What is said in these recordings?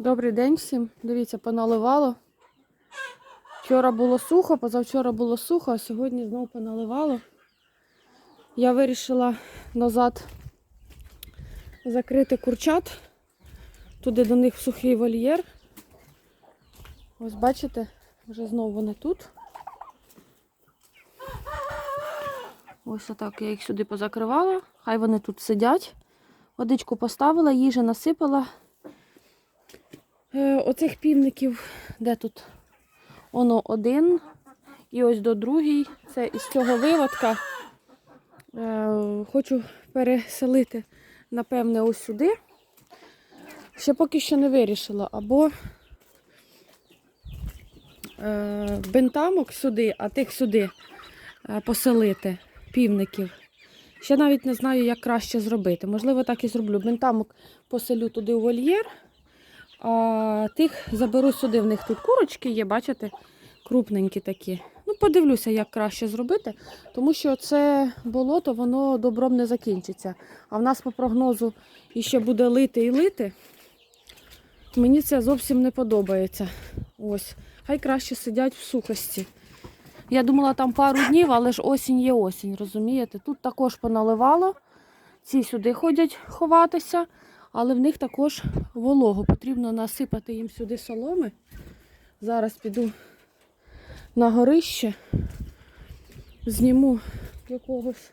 Добрий день всім. Дивіться, поналивало. Вчора було сухо, позавчора було сухо, а сьогодні знову поналивало. Я вирішила назад закрити курчат, туди до них сухий вольєр. Ось бачите, вже знову вони тут. Ось отак я їх сюди позакривала. Хай вони тут сидять. Водичку поставила, їжі насипала. Е, оцих півників, де тут? Воно один. І ось до другий. Це із цього виводка. Е, хочу переселити, напевне, ось сюди. Ще поки що не вирішила. Або е, бентамок сюди, а тих сюди поселити, півників. Ще навіть не знаю, як краще зробити. Можливо, так і зроблю. Бентамок поселю туди у вольєр. А тих заберу сюди. В них тут курочки є, бачите, крупненькі такі. Ну, подивлюся, як краще зробити, тому що це болото, воно добром не закінчиться. А в нас по прогнозу іще буде лити і лити. Мені це зовсім не подобається. Ось. Хай краще сидять в сухості. Я думала, там пару днів, але ж осінь є осінь, розумієте? Тут також поналивало. Ці сюди ходять ховатися але в них також волого. Потрібно насипати їм сюди соломи. Зараз піду на горище, зніму якогось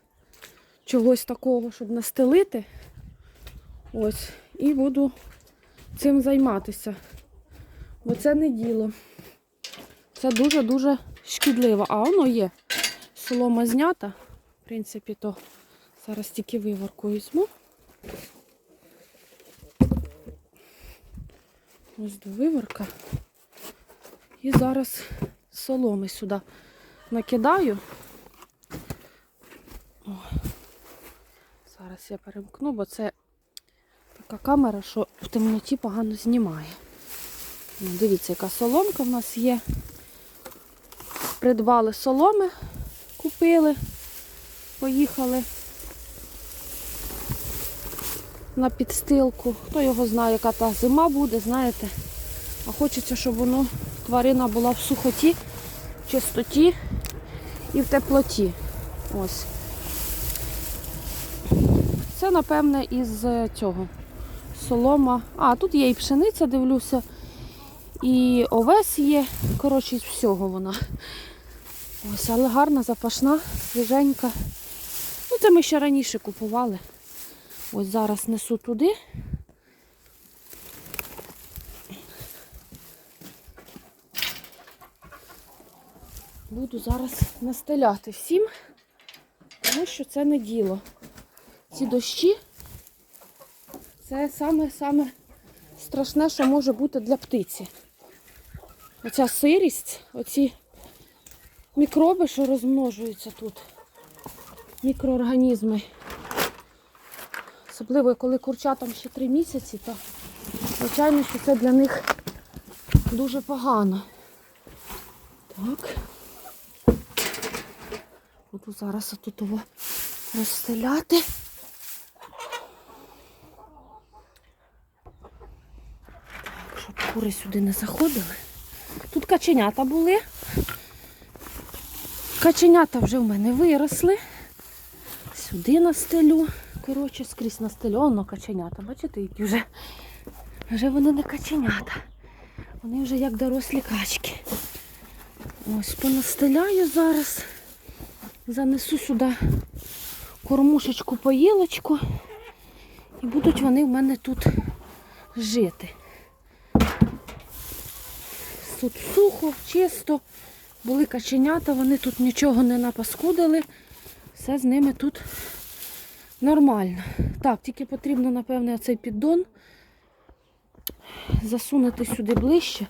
чогось такого, щоб настелити. Ось, і буду цим займатися. Бо це не діло. Це дуже-дуже шкідливо. А воно є. Солома знята. В принципі, то зараз тільки виварку візьму. Ось до виворка. І зараз соломи сюди накидаю. О. Зараз я перемкну, бо це така камера, що в темноті погано знімає. Ну, Дивіться, яка соломка в нас є. Придбали соломи, купили, поїхали на підстилку. Хто його знає, яка та зима буде, знаєте. А хочеться, щоб воно, тварина була в сухоті, в чистоті і в теплоті. Ось. Це, напевне, із е, цього солома. А, тут є і пшениця, дивлюся, і овес є. Коротше, із всього вона. Ось, але гарна, запашна, свіженька. Ну, це ми ще раніше купували. Ось зараз несу туди. Буду зараз настеляти всім, тому що це не діло. Ці дощі це саме-саме страшне, що може бути для птиці. Оця сирість, оці мікроби, що розмножуються тут, мікроорганізми. Особливо, коли курчатам ще три місяці, то звичайно, що це для них дуже погано. Так. Буду зараз тут його розстеляти. Так, щоб кури сюди не заходили. Тут каченята були. Каченята вже в мене виросли. Сюди настелю. Коротше, скрізь настельоно каченята. Бачите, які вже вже вони не каченята. Вони вже як дорослі качки. Ось понастеляю зараз. Занесу сюди кормушечку поїлочку. І будуть вони в мене тут жити. Тут сухо, чисто. Були каченята, вони тут нічого не напаскудили. Все з ними тут Нормально. Так, тільки потрібно, напевне, цей піддон засунути сюди ближче.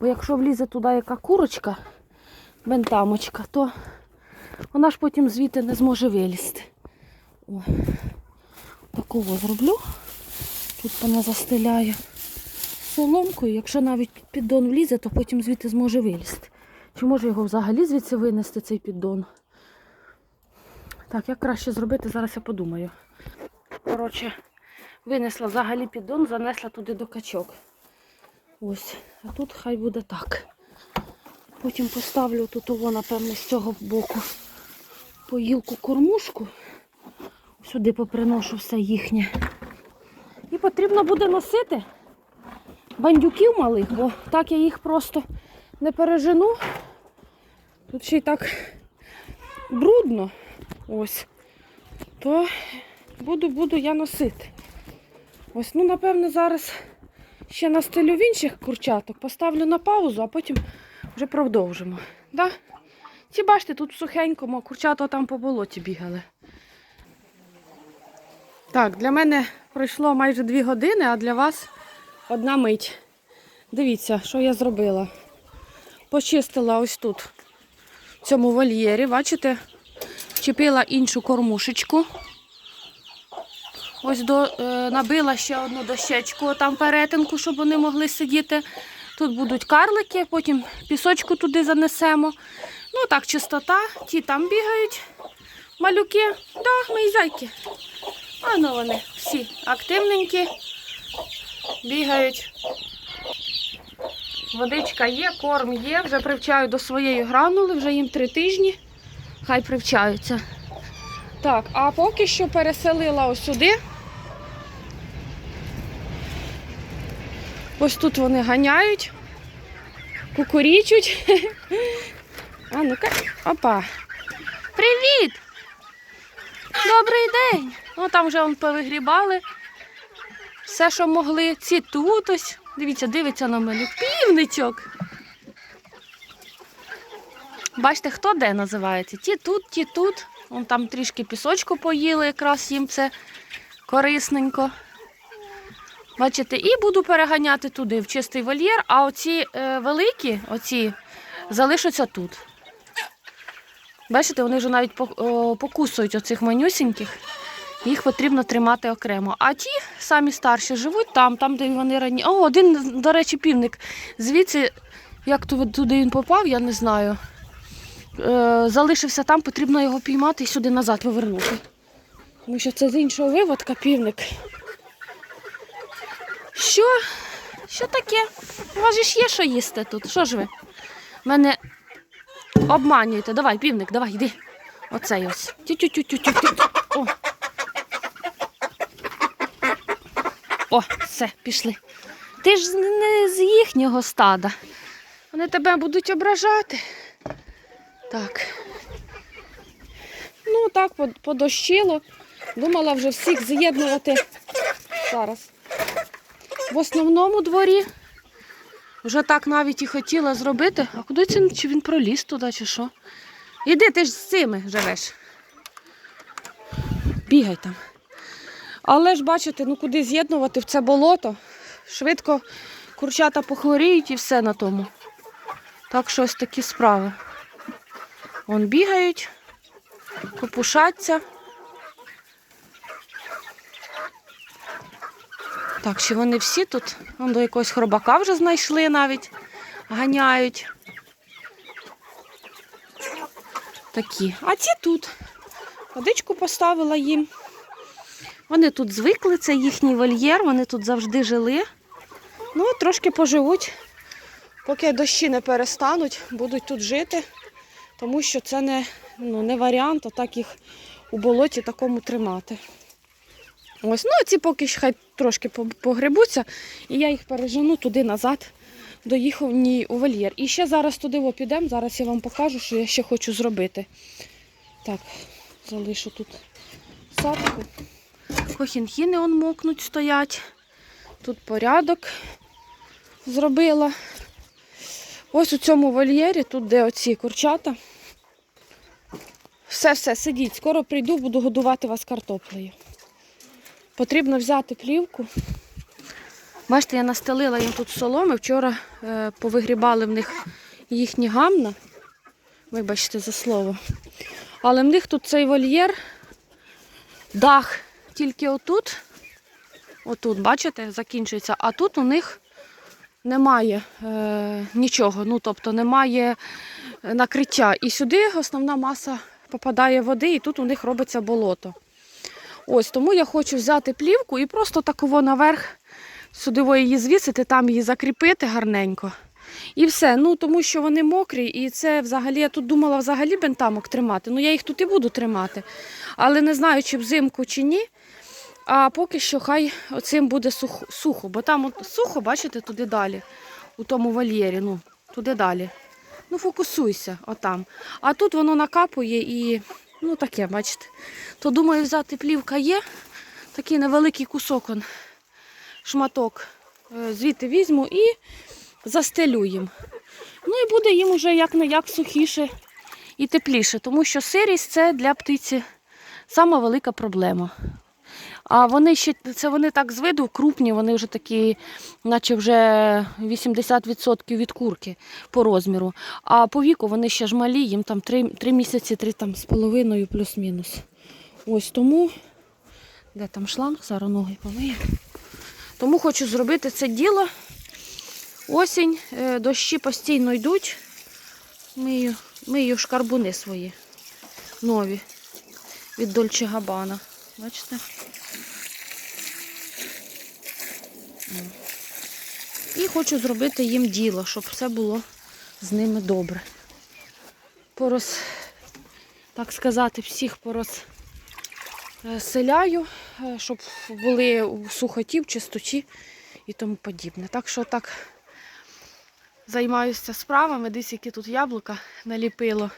Бо якщо влізе туди яка курочка, бентамочка, то вона ж потім звідти не зможе вилізти. О, такого зроблю. Тут вона застеляю соломкою. Якщо навіть піддон влізе, то потім звідти зможе вилізти. Чи може його взагалі звідси винести, цей піддон? Так, як краще зробити, зараз я подумаю. Коротше, винесла взагалі піддон, занесла туди до качок. Ось, а тут хай буде так. Потім поставлю тут ово, напевно, з цього боку поїлку кормушку. Сюди поприношу все їхнє. І потрібно буде носити бандюків малих, бо так я їх просто не пережену. Тут ще й так брудно. Ось. То буду, буду я носити. Ось, ну, напевно, зараз ще настелю в інших курчаток, поставлю на паузу, а потім вже продовжимо. Да? Ці бачите, тут сухенько, а курчата там по болоті бігали. Так, для мене пройшло майже дві години, а для вас одна мить. Дивіться, що я зробила. Почистила ось тут, в цьому вольєрі, бачите, чіпила іншу кормушечку. Ось до, е, набила ще одну дощечку, там перетинку, щоб вони могли сидіти. Тут будуть карлики, потім пісочку туди занесемо. Ну так, чистота, ті там бігають, малюки, да, мої зайки. А ну вони всі активненькі, бігають. Водичка є, корм є, вже привчаю до своєї гранули, вже їм три тижні. Хай привчаються. Так, а поки що переселила ось сюди. Ось тут вони ганяють, кукурічуть. А ну-ка, опа. Привіт! Добрий день! Ну там вже повигрібали. Все, що могли. Ці тут ось. Дивіться, дивиться на мене. Півничок. Бачите, хто де називається? Ті тут, ті тут. Вон там трішки пісочку поїли, якраз їм це корисненько. Бачите, і буду переганяти туди, в чистий вольєр, а оці е, великі, оці залишаться тут. Бачите, вони вже навіть покусують оцих манюсіньких. Їх потрібно тримати окремо. А ті самі старші живуть там, там, де вони раніше. О, один, до речі, півник. Звідси, як туди він попав, я не знаю. Е, залишився там, потрібно його піймати і сюди назад повернути. Тому що це з іншого виводка півник. Що? Що таке? У вас ж є що їсти тут. Що ж ви? Мене обманюєте. Давай, півник, давай, йди. Оцей ось. Тю-тю-тю-тю-тю. О. О, все, пішли. Ти ж не з їхнього стада. Вони тебе будуть ображати. Так. Ну, так, подощило. Думала вже всіх з'єднувати зараз. В основному дворі вже так навіть і хотіла зробити. А куди це чи він проліз туди, чи що? Іди, ти ж з цими живеш. Бігай там. Але ж бачите, ну куди з'єднувати в це болото. Швидко курчата похворіють і все на тому. Так що ось такі справи. Вон бігають, копушаться. Так, чи вони всі тут? Вон до якогось хробака вже знайшли навіть, ганяють. Такі. А ці тут. Водичку поставила їм. Вони тут звикли, це їхній вольєр, вони тут завжди жили. Ну, трошки поживуть, поки дощі не перестануть, будуть тут жити, тому що це не, ну, не варіант, а так їх у болоті такому тримати. Ось, ну, ці поки що хай трошки погребуться, і я їх пережену туди назад до їхній у вольєр. І ще зараз туди підемо, зараз я вам покажу, що я ще хочу зробити. Так, залишу тут садку. Кохінхіни он мокнуть, стоять. Тут порядок зробила. Ось у цьому вольєрі, тут де оці курчата. Все-все, сидіть, скоро прийду, буду годувати вас картоплею. Потрібно взяти плівку. Бачите, я настелила їм тут соломи. Вчора е, повигрібали в них їхні гамна. Вибачте за слово. Але в них тут цей вольєр, дах тільки отут. Отут, бачите, закінчується. А тут у них немає е, нічого. Ну, тобто немає е, накриття. І сюди основна маса попадає води, і тут у них робиться болото. Ось тому я хочу взяти плівку і просто таково наверх сюди її звісити, там її закріпити гарненько. І все. Ну тому що вони мокрі, і це взагалі я тут думала взагалі бентамок тримати. Ну я їх тут і буду тримати. Але не знаю, чи взимку, чи ні. А поки що хай оцим буде сухо, сухо. бо там от сухо, бачите, туди далі, у тому вольєрі, ну, туди далі. Ну, фокусуйся, отам. А тут воно накапує і ну таке, бачите. То думаю, взяти плівка є. Такий невеликий кусок, он, шматок. Е, Звідти візьму і застелю їм. Ну і буде їм уже як не як сухіше і тепліше, тому що сирість це для птиці сама велика проблема. А вони ще це вони так з виду крупні, вони вже такі, наче вже 80% від курки по розміру. А по віку вони ще ж малі, їм там 3, 3 місяці, 3 там з половиною плюс-мінус. Ось тому, де там шланг, зараз ноги помию. Тому хочу зробити це діло. Осінь, е, дощі постійно йдуть. Мию, мию шкарбуни свої нові від Дольче Габана. Бачите? І хочу зробити їм діло, щоб все було з ними добре. Порос, так сказати, всіх порозселяю, е, щоб були у сухоті, в чистоті і тому подібне. Так що так займаюся справами. Десь які тут яблука наліпило.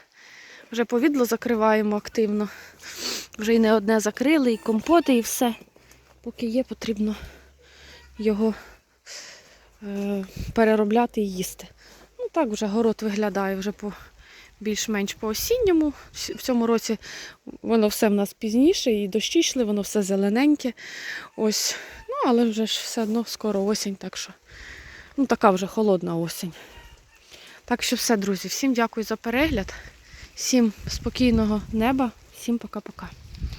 Вже повідло закриваємо активно. Вже і не одне закрили, і компоти, і все. Поки є, потрібно його е, переробляти і їсти. Ну так вже город виглядає вже по більш-менш по осінньому. В цьому році воно все в нас пізніше, і дощі йшли, воно все зелененьке. Ось. Ну, але вже ж все одно скоро осінь, так що ну, така вже холодна осінь. Так що все, друзі, всім дякую за перегляд. Всім спокійного неба, всім пока-пока.